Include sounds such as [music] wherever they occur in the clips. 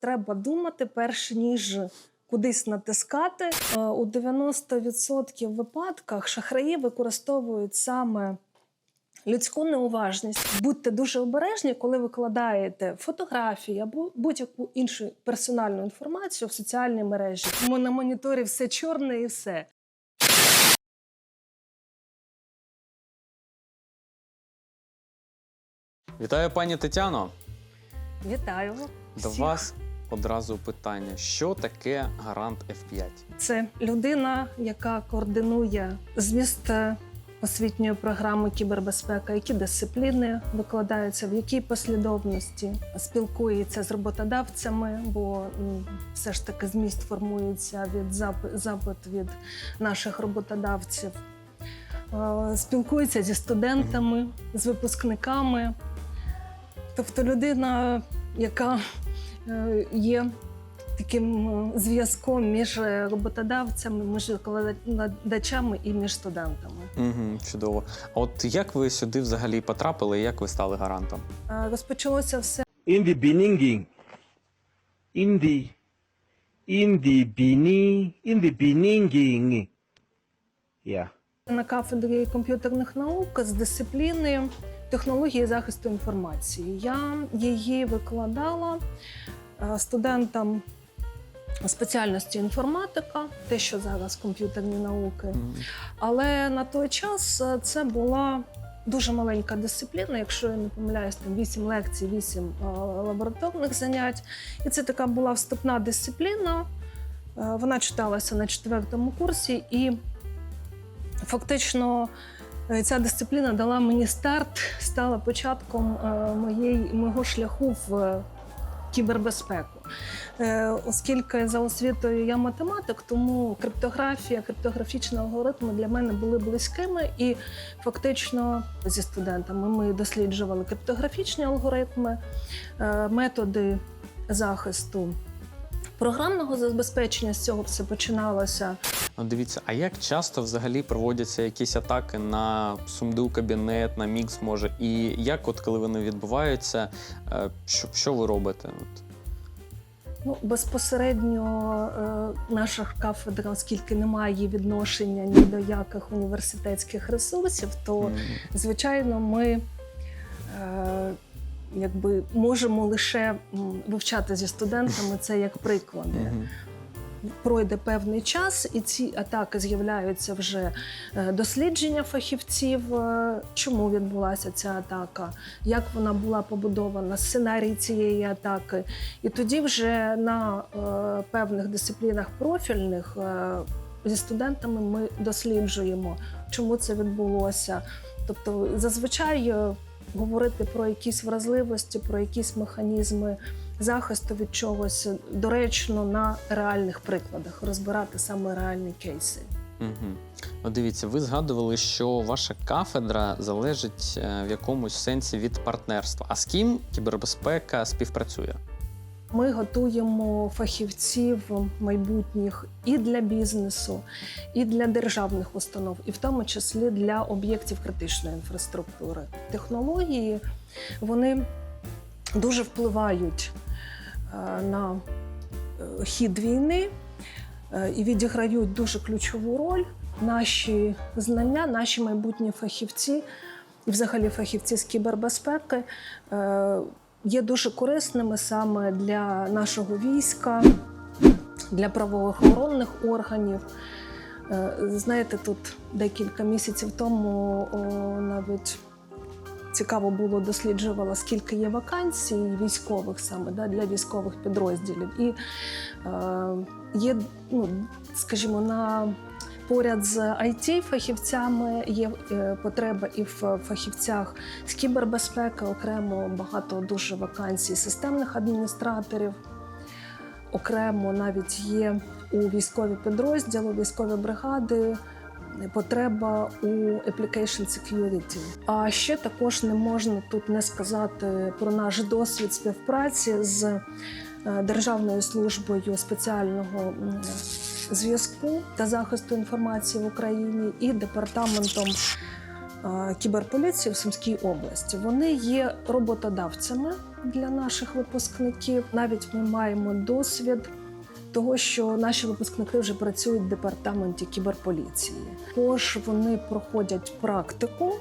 Треба думати, перш ніж кудись натискати. Е, У 90% випадках шахраї використовують саме людську неуважність. Будьте дуже обережні, коли викладаєте фотографії або будь-яку іншу персональну інформацію в соціальні мережі. Тому на моніторі все чорне і все. Вітаю, пані Тетяно. Вітаю До всіх. вас одразу питання: що таке гарант F5? Це людина, яка координує зміст е, освітньої програми кібербезпека, які дисципліни викладаються, в якій послідовності спілкується з роботодавцями, бо все ж таки зміст формується від запит, від наших роботодавців. Е, Спілкується зі студентами, з випускниками. Тобто людина, яка є таким е, зв'язком між е, роботодавцями, між викладачами і між студентами. Угу, чудово. А от як ви сюди взагалі потрапили і як ви стали гарантом? Е, Розпочалося все in the beginning in the in the beginning in the beginning yeah на кафедрі комп'ютерних наук з дисципліни технології захисту інформації. Я її викладала е, студентам спеціальності інформатика, те, що зараз комп'ютерні науки. Але на той час е, це була дуже маленька дисципліна, якщо я не помиляюсь, там 8 лекцій, 8 е, лабораторних занять. І це така була вступна дисципліна. Е, Вона читалася на четвертому курсі, і фактично е, ця дисципліна дала мені старт, стала початком е, моєї, мого шляху в е, кібербезпеку. Е, Оскільки за освітою я математик, тому криптографія, криптографічні алгоритми для мене були близькими. І фактично зі студентами ми досліджували криптографічні алгоритми, е, методи захисту. Програмного забезпечення з цього все починалося. Ну, дивіться, а як часто взагалі проводяться якісь атаки на сумду кабінет, на мікс може? І як, от коли вони відбуваються, е, що, що ви робите? От. Ну, безпосередньо е, наша кафедра, оскільки не має відношення ні до яких університетських ресурсів, то звичайно ми е, якби можемо лише вивчати зі студентами це як приклади. Пройде певний час, і ці атаки з'являються вже е, дослідження фахівців, е, чому відбулася ця атака, як вона була побудована, сценарій цієї атаки. І тоді вже на е, певних дисциплінах профільних е, зі студентами ми досліджуємо, чому це відбулося. Тобто, зазвичай говорити про якісь вразливості, про якісь механізми захисту від чогось доречно на реальних прикладах, розбирати саме реальні кейси. Угу. Дивіться, ви згадували, що ваша кафедра залежить е, в якомусь сенсі від партнерства. А з ким кібербезпека співпрацює? Ми готуємо фахівців майбутніх і для бізнесу, і для державних установ, і в тому числі для об'єктів критичної інфраструктури. Технології вони дуже впливають е, на е, хід війни е, і відіграють дуже ключову роль. Наші знання, наші майбутні фахівці, і взагалі фахівці з кібербезпеки. Є дуже корисними саме для нашого війська, для правоохоронних органів. Е, Знаєте, тут декілька місяців тому навіть цікаво було досліджувала, скільки є вакансій військових саме да, для військових підрозділів. І е, є, ну, скажімо, на поряд з it фахівцями є е, потреба і в фахівцях з кібербезпеки, окремо багато дуже вакансій системних адміністраторів. Окремо навіть є у військові підрозділи, військові бригади. Потреба у application security. А ще також не можна тут не сказати про наш досвід співпраці з е, Державною службою спеціального зв'язку та захисту інформації в Україні і департаментом е, кіберполіції в Сумській області. Вони є роботодавцями для наших випускників. Навіть ми маємо досвід. Того, що наші випускники вже працюють в департаменті кіберполіції. Також вони проходять практику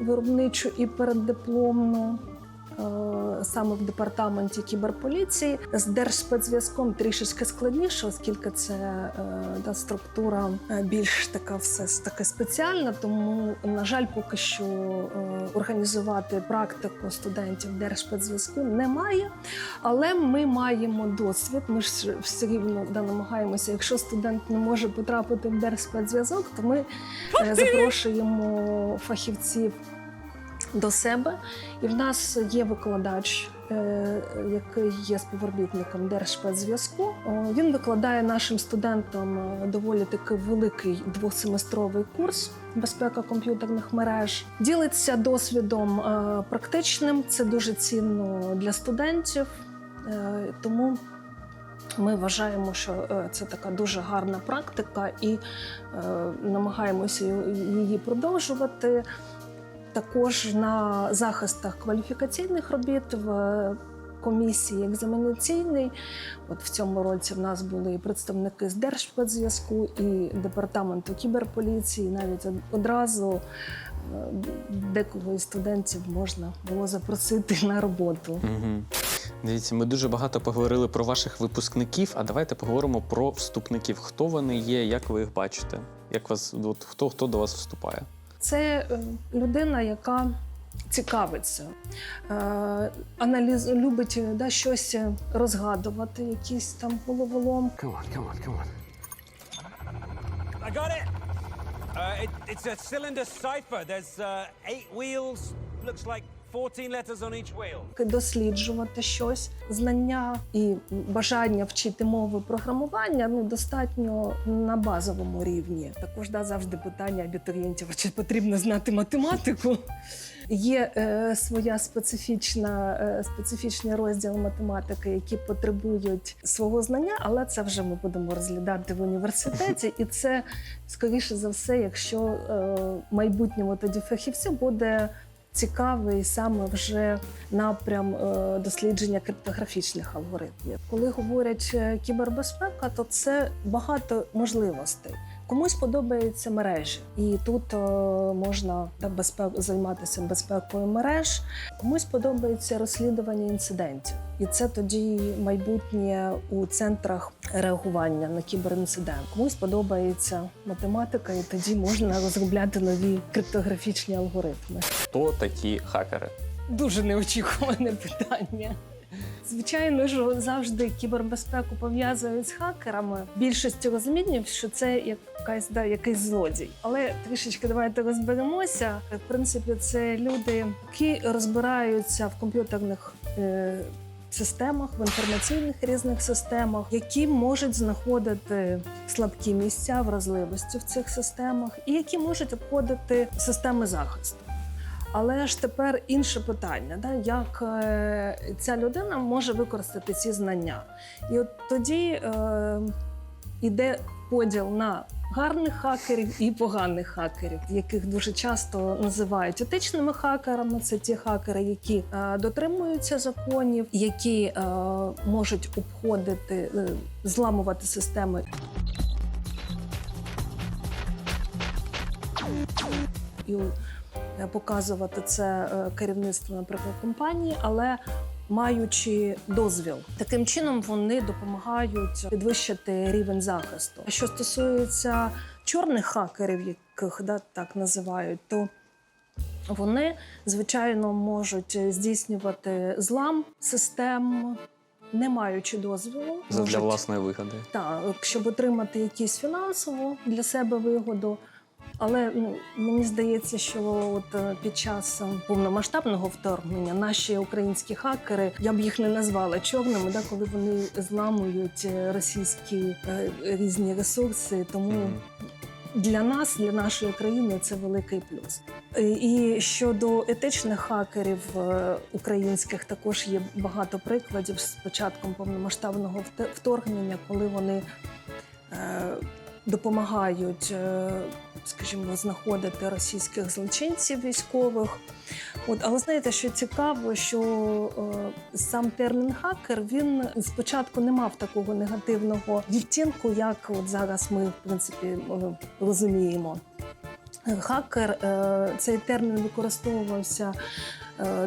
виробничу і переддипломну саме в департаменті кіберполіції. З держспецзв'язком трішечки складніше, оскільки це е, та структура е, більш така все таке спеціальна. Тому, на жаль, поки що е, організувати практику студентів держспецзв'язку немає. Але ми маємо досвід. Ми ж все рівно да, намагаємося. Якщо студент не може потрапити в держспецзв'язок, то ми е, запрошуємо фахівців до себе. І в нас є викладач, е, який є співробітником Держспецзв'язку. Він викладає нашим студентам е, доволі таки великий двосеместровий курс безпека комп'ютерних мереж. Ділиться досвідом е, практичним. Це дуже цінно для студентів. Е, Тому ми вважаємо, що е, це така дуже гарна практика, і е, намагаємося її продовжувати. Також на захистах кваліфікаційних робіт в комісії екзаменаційній. От в цьому році в нас були і представники з Держспецзв'язку і департаменту кіберполіції. Навіть одразу е, декого із студентів можна було запросити на роботу. Дивіться, ми дуже багато поговорили про ваших випускників, а давайте поговоримо про вступників. Хто вони є, як ви їх бачите? Як вас от, хто, хто до вас вступає? Це е, людина, яка цікавиться, е, аналіз, любить е, да, щось розгадувати, якісь там головоломки. Come on, come on, come on. I got it. Uh, it it's a cylinder cipher. There's uh, eight wheels. Looks like 14 letters on each wheel. досліджувати щось, знання і бажання вчити мови програмування ну достатньо на базовому рівні. Також да, завжди питання абітурієнтів, чи потрібно знати математику. Є е, своя специфічна, е, специфічний розділ математики, які потребують свого знання, але це вже ми будемо розглядати в університеті, і це скоріше за все, якщо е, майбутньому тоді фахівцю буде цікавий саме вже напрям е, дослідження криптографічних алгоритмів. Коли говорять е, кібербезпека, то це багато можливостей. Комусь подобаються мережі, і тут е, можна та безпек займатися безпекою мереж. Комусь подобається розслідування інцидентів, і це тоді майбутнє у центрах реагування на кіберінцидент. Комусь подобається математика, і тоді можна розробляти нові криптографічні алгоритми. Хто такі хакери? Дуже неочікуване [laughs] питання. Звичайно ж, завжди кібербезпеку пов'язують з хакерами. Більшість розуміння, що це якась да, якийсь злодій. Але трішечки давайте розберемося. В принципі, це люди, які розбираються в комп'ютерних. Е- Системах в інформаційних різних системах, які можуть знаходити слабкі місця вразливості в цих системах, і які можуть обходити системи захисту. Але ж тепер інше питання: да? як е, ця людина може використати ці знання? І от тоді е, йде поділ на гарних хакерів і поганих хакерів, яких дуже часто називають етичними хакерами. Це ті хакери, які е, дотримуються законів, які е, можуть обходити, е, зламувати системи. І показувати це е, керівництво, наприклад, компанії, але маючи дозвіл. Таким чином вони допомагають підвищити рівень захисту. Що стосується чорних хакерів, яких да, так називають, то вони звичайно можуть здійснювати злам систем, не маючи дозволу. Задля Можуть- власної вигоди. так, щоб отримати якусь фінансову для себе вигоду. Але ну, мені здається, що от е, під час е, повномасштабного вторгнення наші українські хакери, я б їх не назвала чорними, да, коли вони зламують е, російські е, різні ресурси. Тому для нас, для нашої країни, це великий плюс. І щодо етичних хакерів українських, також є багато прикладів з початком повномасштабного вторгнення, коли вони допомагають, е, скажімо, знаходити російських злочинців військових. От, але знаєте, що цікаво, що е, сам термін хакер він спочатку не мав такого негативного відтінку, як от зараз ми в принципі е, розуміємо. Хакер е, цей термін використовувався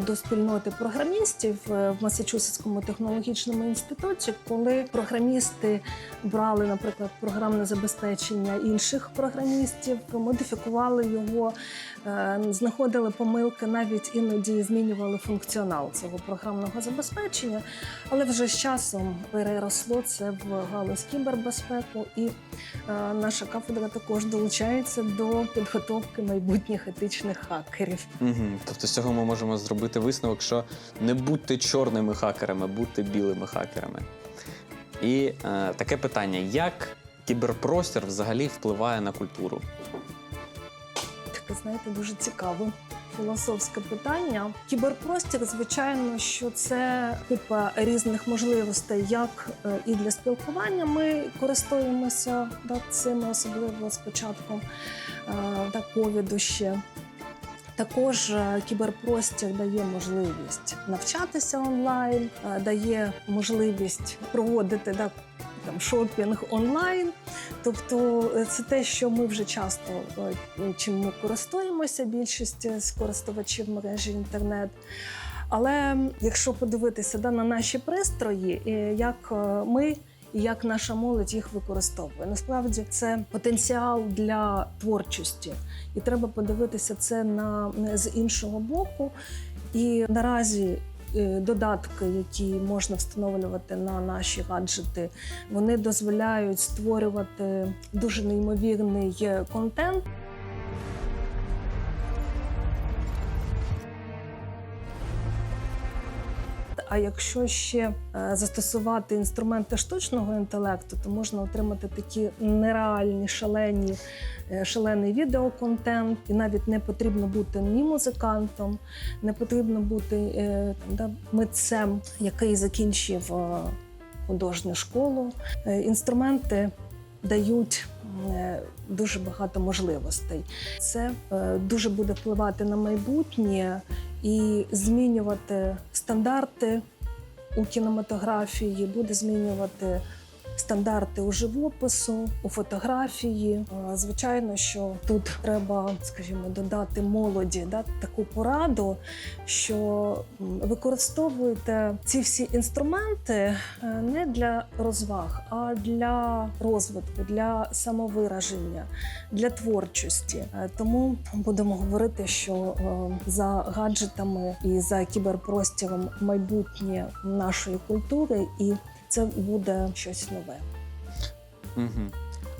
до спільноти програмістів е, в Масачусетському технологічному інституті, коли програмісти брали, наприклад, програмне забезпечення інших програмістів, модифікували його, е, знаходили помилки, навіть іноді змінювали функціонал цього програмного забезпечення. Але вже з часом переросло це в галузь кібербезпеку, і е, наша кафедра також долучається до підготовки майбутніх етичних хакерів. Угу. Тобто з цього ми можемо зробити висновок, що не будьте чорними хакерами, будьте білими хакерами. І е, таке питання: як кіберпростір взагалі впливає на культуру? Таке, знаєте, дуже цікаве філософське питання. Кіберпростір, звичайно, що це купа різних можливостей, як е, і для спілкування. Ми користуємося да, цими, особливо з початком е, ковіду ще. Також е, кіберпростір дає можливість навчатися онлайн, дає можливість проводити да, там шопінг онлайн. Тобто е, це те, що ми вже часто е, чим ми користуємося, більшість з користувачів мережі інтернет. Але якщо подивитися да, на наші пристрої, е, як е, ми і як наша молодь їх використовує, насправді це потенціал для творчості, і треба подивитися це на з іншого боку. І наразі е, додатки, які можна встановлювати на наші гаджети, вони дозволяють створювати дуже неймовірний е, контент. А якщо ще е, застосувати інструменти штучного інтелекту, то можна отримати такі нереальні шалені, е, шалений відеоконтент, і навіть не потрібно бути ні музикантом, не потрібно бути е, да, митцем, який закінчив художню школу. Інструменти дають дуже багато можливостей. Це е, дуже буде впливати на майбутнє і змінювати стандарти у кінематографії, буде змінювати стандарти у живопису, у фотографії. Е, Звичайно, що тут треба, скажімо, додати молоді да, таку пораду, що використовуйте ці всі інструменти е, не для розваг, а для розвитку, для самовираження, для творчості. Е, Тому будемо говорити, що за гаджетами і за кіберпростіром майбутнє нашої культури, і це буде щось нове. Угу.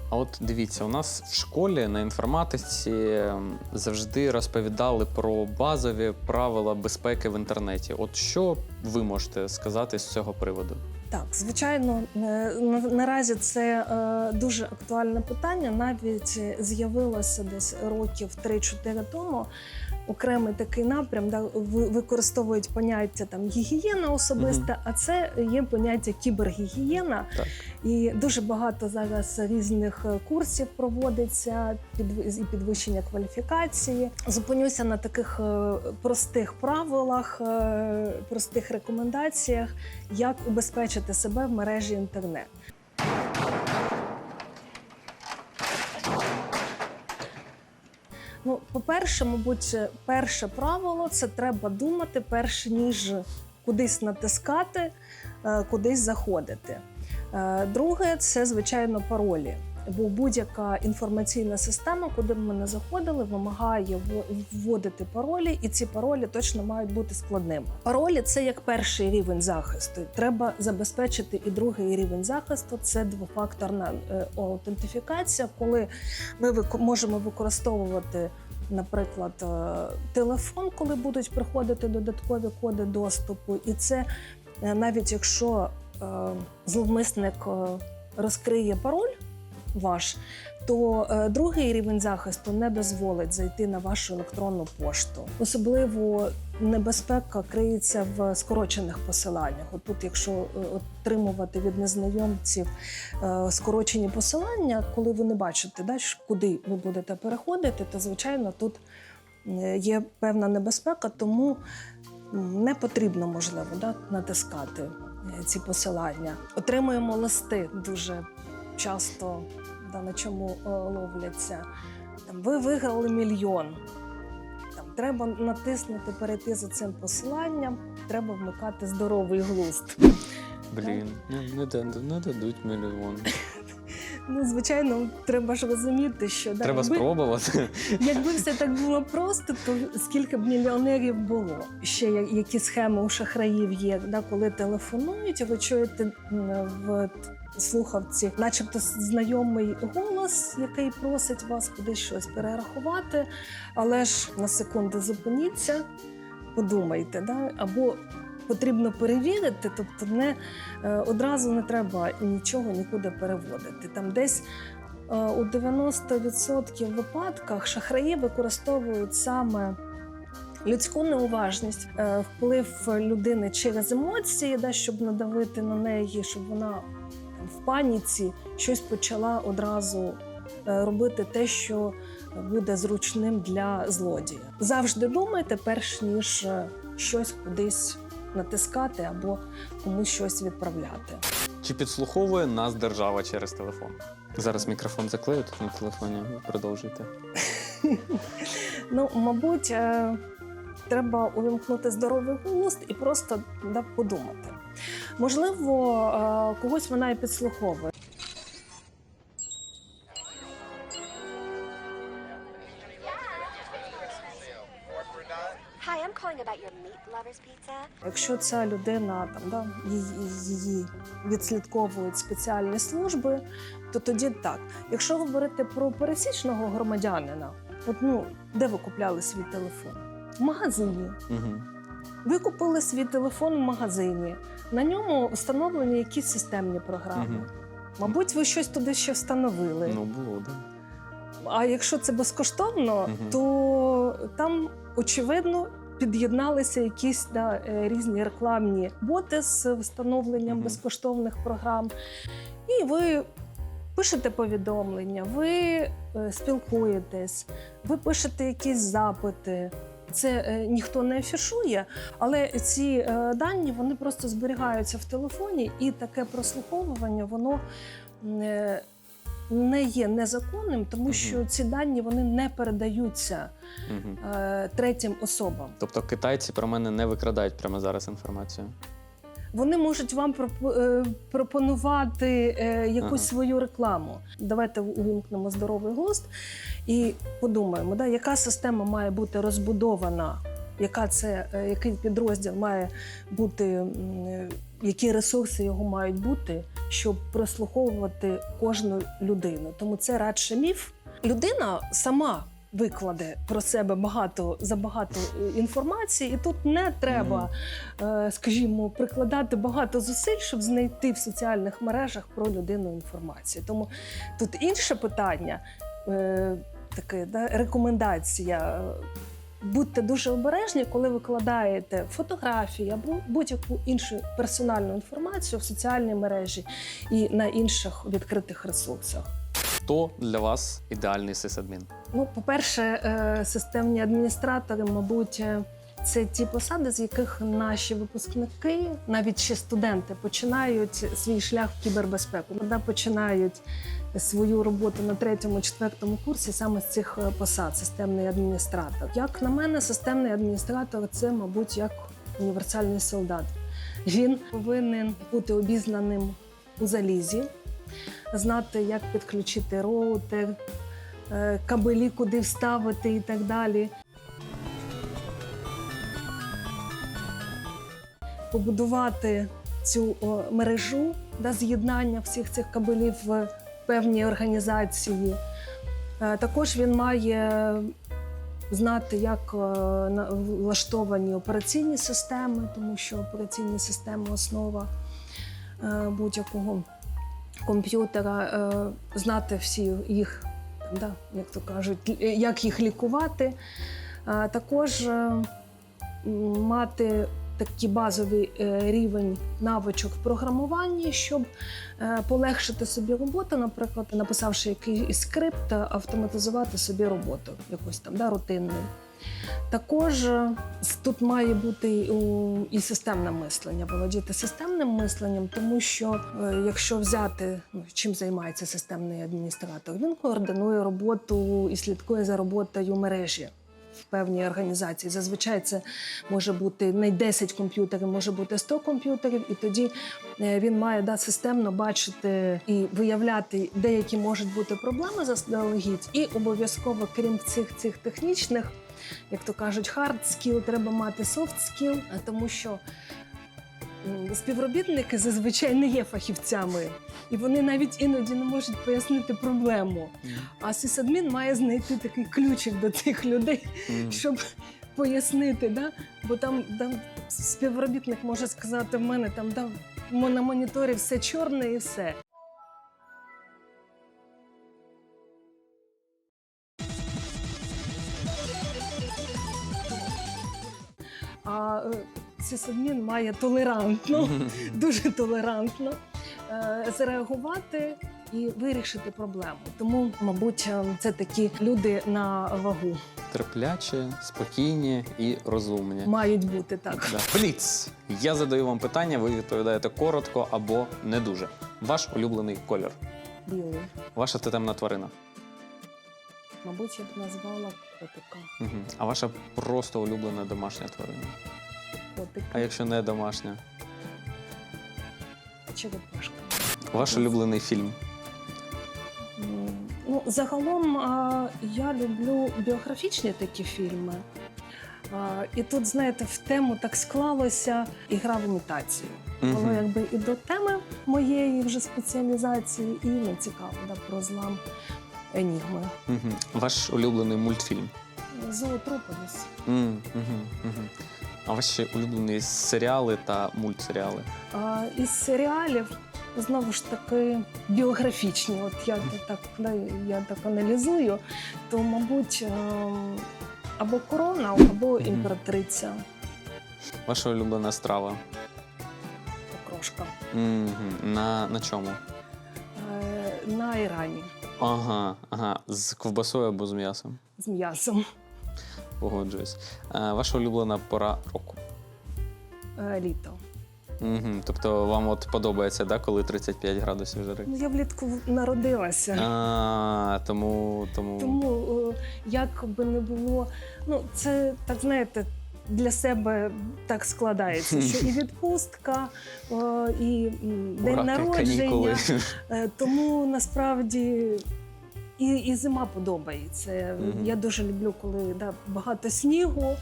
А от дивіться, у нас в школі на інформатиці ем, завжди розповідали про базові правила безпеки в інтернеті. От що ви можете сказати з цього приводу? Так, звичайно, е, наразі це е, дуже актуальне питання. Навіть з'явилося десь років 3-4 тому. Окремий такий напрям, ви- використовують поняття там гігієна особиста, а це є поняття кібергігієна. Так. І дуже багато зараз різних е, курсів проводиться підв- і підвищення кваліфікації. Зупинюся на таких е, простих правилах, е, простих рекомендаціях, як убезпечити себе в мережі інтернет. Ну, по-перше, мабуть, перше правило це треба думати, перш ніж кудись натискати, е, кудись заходити. Е, Друге, це звичайно паролі. Бо будь-яка інформаційна система, куди б ми не заходили, вимагає вводити паролі, і ці паролі точно мають бути складними. Паролі це як перший рівень захисту. Треба забезпечити і другий рівень захисту це двофакторна е, аутентифікація, коли ми можемо використовувати. Наприклад, е, телефон, коли будуть приходити додаткові коди доступу, і це е, навіть якщо зловмисник розкриє пароль ваш, то е, другий рівень захисту не дозволить зайти на вашу електронну пошту. Особливо небезпека криється в скорочених посиланнях. От тут, якщо е, отримувати від незнайомців е, скорочені посилання, коли ви не бачите, да, куди ви будете переходити, то звичайно тут є певна небезпека, тому не потрібно можливо да, натискати ці посилання. Отримуємо листи дуже часто, да, на чому е, ловляться. Там, ви виграли мільйон. Там, треба натиснути, перейти за цим посиланням, треба вмикати здоровий глузд. Блін, не, не, не дадуть мільйон. Ну, звичайно, треба ж розуміти, що да, Треба якби, спробувати. якби все так було просто, то скільки б мільйонерів було. Ще які схеми у шахраїв є, да, коли телефонують, ви чуєте в слухавці, начебто знайомий голос, який просить вас кудись щось перерахувати, але ж на секунду зупиніться, подумайте, да, або потрібно перевірити, тобто не е, одразу не треба нічого нікуди переводити. Там десь е, у 90% випадках шахраї використовують саме людську неуважність, е, вплив людини через емоції, да, щоб надавити на неї, щоб вона в паніці щось почала одразу робити те, що буде зручним для злодія. Завжди думайте, перш ніж щось кудись натискати або комусь щось відправляти. Чи підслуховує нас держава через телефон? Зараз мікрофон заклею тут на телефоні. Продовжуйте. [laughs] Ну, мабуть, е, треба увімкнути здоровий глузд і просто подумати. Можливо, е, когось вона і підслуховує. Якщо ця людина там да, її, її відслідковують спеціальні служби, то тоді так. Якщо говорити про пересічного громадянина, от ну де ви купляли свій телефон? В магазині. Угу. Ви купили свій телефон в магазині. На ньому встановлені якісь системні програми. Мгм. Мабуть, ви щось туди ще встановили. Ну, було, так. Да. А якщо це безкоштовно, Мгм. то там очевидно під'єдналися якісь да, е, різні рекламні боти з встановленням Мгм. безкоштовних програм. І ви пишете повідомлення, ви е, спілкуєтесь, ви пишете якісь запити. Це е, ніхто не афішує, але ці дані вони просто зберігаються в телефоні, і таке прослуховування воно не є незаконним, тому Мгм. що ці дані вони не передаються Угу. е, третім особам. Тобто китайці про мене не викрадають прямо зараз інформацію. Вони можуть вам е, пропонувати е, якусь Ага. свою рекламу. Давайте увімкнемо здоровий глузд і подумаємо, да, яка система має бути розбудована, яка це, е, який підрозділ має бути, е, які ресурси його мають бути, щоб прослуховувати кожну людину. Тому це радше міф. Людина сама викладе про себе багато забагато е, інформації, і тут не треба скажімо, прикладати багато зусиль, щоб знайти в соціальних мережах про людину інформацію. Тому тут інше питання, таке да, рекомендація. Будьте дуже обережні, коли викладаєте фотографії або будь-яку іншу персональну інформацію в соціальній мережі і на інших відкритих ресурсах. Хто для вас ідеальний сисадмін? Ну, по-перше, е, системні адміністратори, мабуть, е, це ті посади, з яких наші випускники, навіть ще студенти, починають свій шлях в кібербезпеку. Вони починають свою роботу на третьому, четвертому курсі саме з цих е, посад, системний адміністратор. Як на мене, системний адміністратор це, мабуть, як універсальний солдат. Він повинен бути обізнаним у залізі, знати, як підключити роутер, е, кабелі, куди вставити і так далі. Побудувати цю мережу да, з'єднання всіх цих кабелів в певній організації. Е, Також він має знати, як е, влаштовані операційні системи, тому що операційні системи основа е, будь-якого комп'ютера, знати всі їх, да, як то кажуть, як їх лікувати. Також мати такий базовий е, рівень навичок в програмуванні, щоб е, полегшити собі роботу, наприклад, написавши якийсь скрипт, автоматизувати собі роботу, якусь там да, рутинну. Також е, тут має бути і системне мислення, володіти системним мисленням, тому що якщо взяти, ну, чим займається системний адміністратор, він координує роботу і слідкує за роботою мережі. Певній організації. Зазвичай це може бути не 10 комп'ютерів, може бути 100 комп'ютерів, і тоді е, він має да, системно бачити і виявляти, деякі можуть бути проблеми заздалегідь, і обов'язково, крім цих цих технічних, як то кажуть, hard skill, треба мати soft skill, е, тому що співробітники зазвичай не є фахівцями, і вони навіть іноді не можуть пояснити проблему. А сисадмін має знайти такий ключик до тих людей, щоб пояснити, да? бо там, там співробітник може сказати: в мене там да, на моніторі все чорне і все. А сисадмін має толерантно, дуже толерантно е, зреагувати і вирішити проблему. Тому, мабуть, е, це такі люди на вагу Терплячі, спокійні і розумні. мають бути так. Да. Бліц. Я задаю вам питання, ви відповідаєте коротко або не дуже. Ваш улюблений колір. Білий. Ваша тотемна тварина. Мабуть, я б назвала котика. Угу. А ваша просто улюблена домашня тварина. Котика. А якщо не домашня? Черепашка. Ваш улюблений фільм. Ну, загалом а, я люблю біографічні такі фільми. А, і тут, знаєте, в тему так склалося ігра в імітацію. Воно якби і до теми моєї вже спеціалізації, і ну, цікаво да, про злам енігми. Угу. Ваш улюблений мультфільм. Зоотрополіс. Угу. Угу. А ваші улюблені серіали та мультсеріали. А, із серіалів знову ж таки біографічні. От я так, я так аналізую, то, мабуть, ем, або корона, або імператриця Ваша улюблена страва. окрошка. На, на чому? е, на Ірані Ага, ага. З ковбасою або з м'ясом. з м'ясом Погоджуюсь. Е, ваша улюблена пора року. е, літо. Угу. Тобто вам от подобається, да, коли 35 градусів жари? Ну я влітку народилася. А, тому, тому... Тому е, як би не було, ну це так знаєте. Для себе так складається, що і [laughs] відпустка, е, і м, день Ураки, народження. канікули. Е, Тому насправді і, і зима подобається. Мгм. Я дуже люблю, коли да, багато снігу,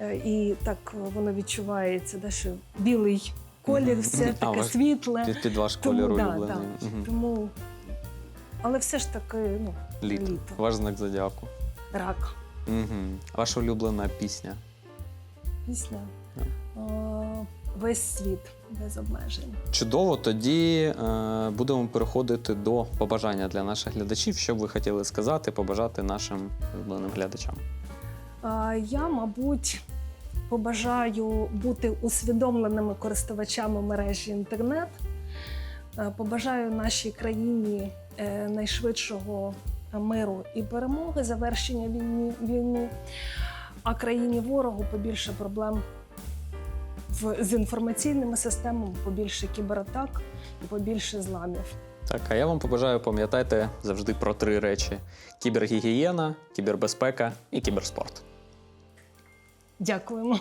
е, і так воно відчувається, да, що білий колір, все А, таке ваш- світле. Під, під ваш Тому, колір да, да. Мгм. Тому, але все ж таки, ну, Літо. літо. Ваш знак зодіаку. рак. Угу. Ваша улюблена пісня. Пісня. Да. Весь світ без обмежень. Чудово, тоді е, будемо переходити до побажання для наших глядачів. Що б ви хотіли сказати, побажати нашим улюбленим глядачам. Я, мабуть, побажаю бути усвідомленими користувачами мережі інтернет. Е, Побажаю нашій країні е, найшвидшого миру і перемоги, завершення війни, війни, а країні ворогу побільше проблем в, з інформаційними системами, побільше кібератак і побільше зламів. Так, а я вам побажаю, пам'ятайте завжди про три речі: кібергігієна, кібербезпека і кіберспорт. Дякуємо.